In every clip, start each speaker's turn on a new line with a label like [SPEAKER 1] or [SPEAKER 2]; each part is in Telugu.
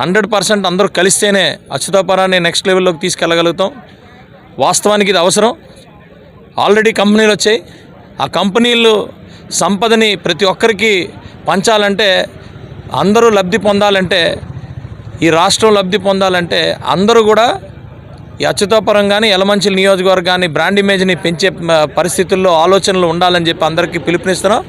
[SPEAKER 1] హండ్రెడ్ పర్సెంట్ అందరూ కలిస్తేనే అచ్యుతాపరాన్ని నెక్స్ట్ లెవెల్లోకి తీసుకెళ్ళగలుగుతాం. వాస్తవానికి ఇది అవసరం. ఆల్రెడీ కంపెనీలు వచ్చాయి. ఆ కంపెనీలు సంపదని ప్రతి ఒక్కరికి పంచాలంటే అందరూ లబ్ధి పొందాలంటే ఈ రాష్ట్రం లబ్ధి పొందాలంటే అందరూ కూడా ఈ అచ్యుతాపురం కానీ ఎలమంచిల నియోజకవర్గాన్ని బ్రాండ్ ఇమేజ్ని పెంచే పరిస్థితుల్లో ఆలోచనలు ఉండాలని చెప్పి అందరికీ పిలుపునిస్తున్నాం.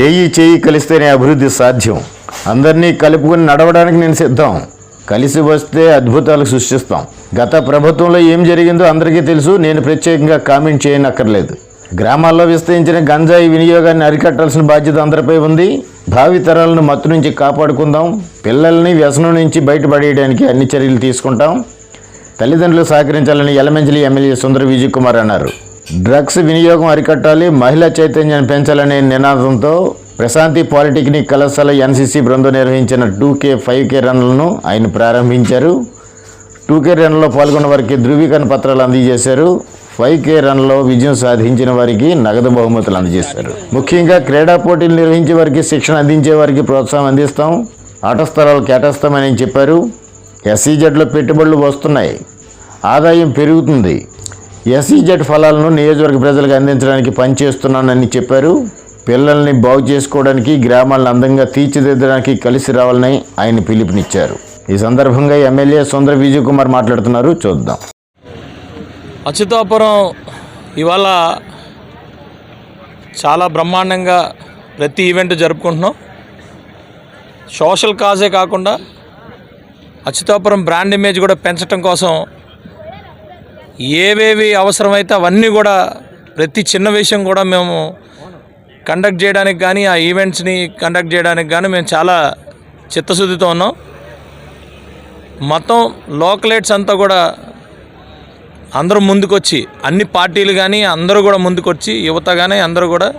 [SPEAKER 2] చేయి చేయి కలిస్తేనే అభివృద్ధి సాధ్యం. అందరినీ కలుపుకొని నడవడానికి నేను సిద్ధం. కలిసి వస్తే అద్భుతాలు సృష్టిస్తాం. గత ప్రభుత్వంలో ఏం జరిగిందో అందరికీ తెలుసు నేను ప్రత్యేకంగా కామెంట్ చేయనక్కర్లేదు. గ్రామాల్లో విస్తరించిన గంజాయి వినియోగాన్ని అరికట్టాల్సిన బాధ్యత అందరిపై ఉంది. భావితరాలను మత్తు నుంచి కాపాడుకుందాం. పిల్లల్ని వ్యసనం నుంచి బయటపడేయడానికి అన్ని చర్యలు తీసుకుంటాం. తల్లిదండ్రులు సహకరించాలని ఎలమంజలి ఎమ్మెల్యే సుందర విజయ్ కుమార్ అన్నారు. డ్రగ్స్ వినియోగం అరికట్టాలి మహిళా చైతన్యాన్ని పెంచాలనే నినాదంతో ప్రశాంతి పాలిటెక్నిక్ కళాశాల ఎన్సీసీ బృందం నిర్వహించిన టూ కే ఫైవ్ కే రన్లను ఆయన ప్రారంభించారు. టూ కే రన్లో పాల్గొన్న వారికి ధృవీకరణ పత్రాలు అందజేశారు. ఫైవ్ కే రన్లో విజయం సాధించిన వారికి నగదు బహుమతులు అందజేశారు. ముఖ్యంగా క్రీడా పోటీలు నిర్వహించే వారికి శిక్షణ అందించే వారికి ప్రోత్సాహం అందిస్తాం. ఆట స్థలాలు కేటాయిస్తామని చెప్పారు. ఎస్సీజెడ్లో పెట్టుబడులు వస్తున్నాయి. ఆదాయం పెరుగుతుంది. ఎస్సీజెడ్ ఫలాలను నియోజకవర్గ ప్రజలకు అందించడానికి పనిచేస్తున్నానని చెప్పారు. పిల్లల్ని బాగు చేసుకోవడానికి గ్రామాలను అందంగా తీర్చిదిద్దడానికి కలిసి రావాలని ఆయన పిలుపునిచ్చారు. ఈ సందర్భంగా ఎమ్మెల్యే సుందర విజయ్ కుమార్ మాట్లాడుతున్నారు. చూద్దాం.
[SPEAKER 1] అచ్యుతాపురం ఇవాళ చాలా బ్రహ్మాండంగా ప్రతి ఈవెంట్ జరుపుకుంటున్నాం. సోషల్ కాజే కాకుండా అచ్యుతాపురం బ్రాండ్ ఇమేజ్ కూడా పెంచడం కోసం ఏవేవి అవసరమైతే అవన్నీ కూడా ప్రతి చిన్న విషయం కూడా మేము కండక్ట్ చేయడానికి కానీ ఆ ఈవెంట్స్ని కండక్ట్ చేయడానికి కానీ మేము చాలా చిత్తశుద్ధితో ఉన్నాం. మొత్తం లోకలేట్స్ అంతా కూడా అందరూ ముందుకొచ్చి అన్ని పార్టీలు కానీ అందరూ కూడా ముందుకొచ్చి యువత కానీ అందరూ కూడా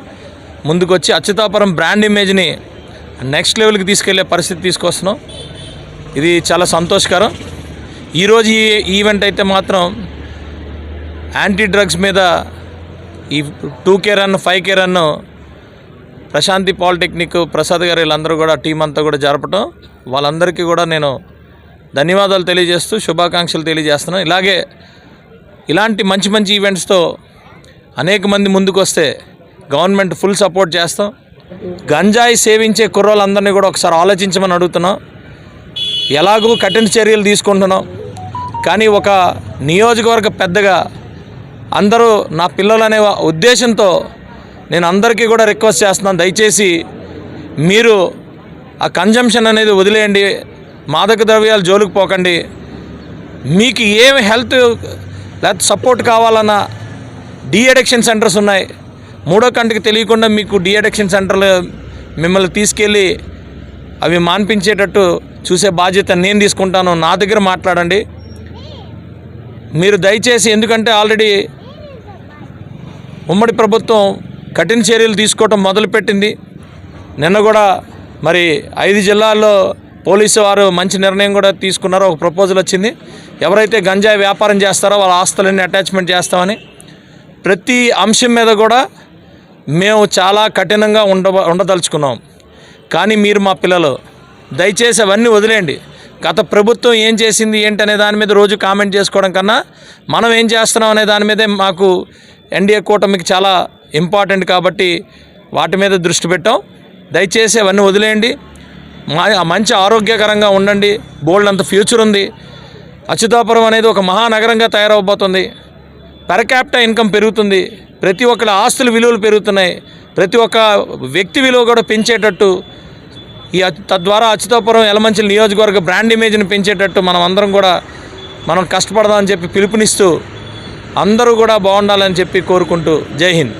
[SPEAKER 1] ముందుకొచ్చి అచ్యుతాపురం బ్రాండ్ ఇమేజ్ని నెక్స్ట్ లెవెల్కి తీసుకెళ్ళే పరిస్థితి తీసుకొస్తున్నాం. ఇది చాలా సంతోషకరం. ఈరోజు ఈ ఈవెంట్ అయితే మాత్రం యాంటీ డ్రగ్స్ మీద ఈ two K run five K run Prashanti polytechnic Prasad గారు వీళ్ళందరూ కూడా టీం అంతా కూడా జరపటం. వాళ్ళందరికీ కూడా నేను ధన్యవాదాలు తెలియజేస్తూ శుభాకాంక్షలు తెలియజేస్తున్నాను. ఇలాగే ఇలాంటి మంచి మంచి ఈవెంట్స్తో అనేక మంది ముందుకు వస్తే గవర్నమెంట్ ఫుల్ సపోర్ట్ చేస్తాం. గంజాయి సేవించే కుర్రోళ్ళందరినీ కూడా ఒకసారి ఆలోచించమని అడుగుతున్నాం. ఎలాగూ కఠిన చర్యలు తీసుకుంటున్నాం. కానీ ఒక నియోజకవర్గ పెద్దగా అందరూ నా పిల్లలు అనే ఉద్దేశంతో నేను అందరికీ కూడా రిక్వెస్ట్ చేస్తున్నాను. దయచేసి మీరు ఆ కన్జంప్షన్ అనేది వదిలేయండి. మాదక ద్రవ్యాలు జోలికి పోకండి. మీకు ఏమి హెల్త్ లేకపోతే సపోర్ట్ కావాలన్నా డీఅడిక్షన్ సెంటర్స్ ఉన్నాయి. మూడో కంటికి తెలియకుండా మీకు డీఅడిక్షన్ సెంటర్లు మిమ్మల్ని తీసుకెళ్ళి అవి మాన్పించేటట్టు చూసే బాధ్యత నేను తీసుకుంటాను. నా దగ్గర మాట్లాడండి. మీరు దయచేసి ఎందుకంటే ఆల్రెడీ ఉమ్మడి ప్రభుత్వం కఠిన చర్యలు తీసుకోవటం మొదలుపెట్టింది. నిన్న కూడా మరి ఐదు జిల్లాల్లో పోలీసు వారు మంచి నిర్ణయం కూడా తీసుకున్నారో ఒక ప్రపోజల్ వచ్చింది. ఎవరైతే గంజాయి వ్యాపారం చేస్తారో వాళ్ళ ఆస్తులన్నీ అటాచ్మెంట్ చేస్తామని ప్రతి అంశం మీద కూడా మేము చాలా కఠినంగా ఉండ ఉండదలుచుకున్నాం. కానీ మీరు మా పిల్లలు దయచేసి అవన్నీ వదిలేయండి. గత ప్రభుత్వం ఏం చేసింది ఏంటనే దాని మీద రోజు కామెంట్ చేసుకోవడం కన్నా మనం ఏం చేస్తున్నాం అనే దాని మీదే మాకు ఎన్డీఏ కూటమికి చాలా ఇంపార్టెంట్ కాబట్టి వాటి మీద దృష్టి పెట్టాం. దయచేసి అవన్నీ వదిలేయండి. మా మంచి ఆరోగ్యకరంగా ఉండండి. బోల్డ్ అంత ఫ్యూచర్ ఉంది. అచ్యుతాపురం అనేది ఒక మహానగరంగా తయారవబోతుంది. పెర్ క్యాపిటల్ ఇన్కమ్ పెరుగుతుంది. ప్రతి ఒక్కరి ఆస్తుల విలువలు పెరుగుతున్నాయి. ప్రతి ఒక్క వ్యక్తి విలువ కూడా పెంచేటట్టు ఈ తద్వారా అచ్యుతాపురం ఎలమంచిల నియోజకవర్గ బ్రాండ్ ఇమేజ్ని పెంచేటట్టు మనం అందరం కూడా మనం కష్టపడదామని చెప్పి పిలుపునిస్తూ అందరూ కూడా బాగుండాలని చెప్పి కోరుకుంటూ జై హింద్.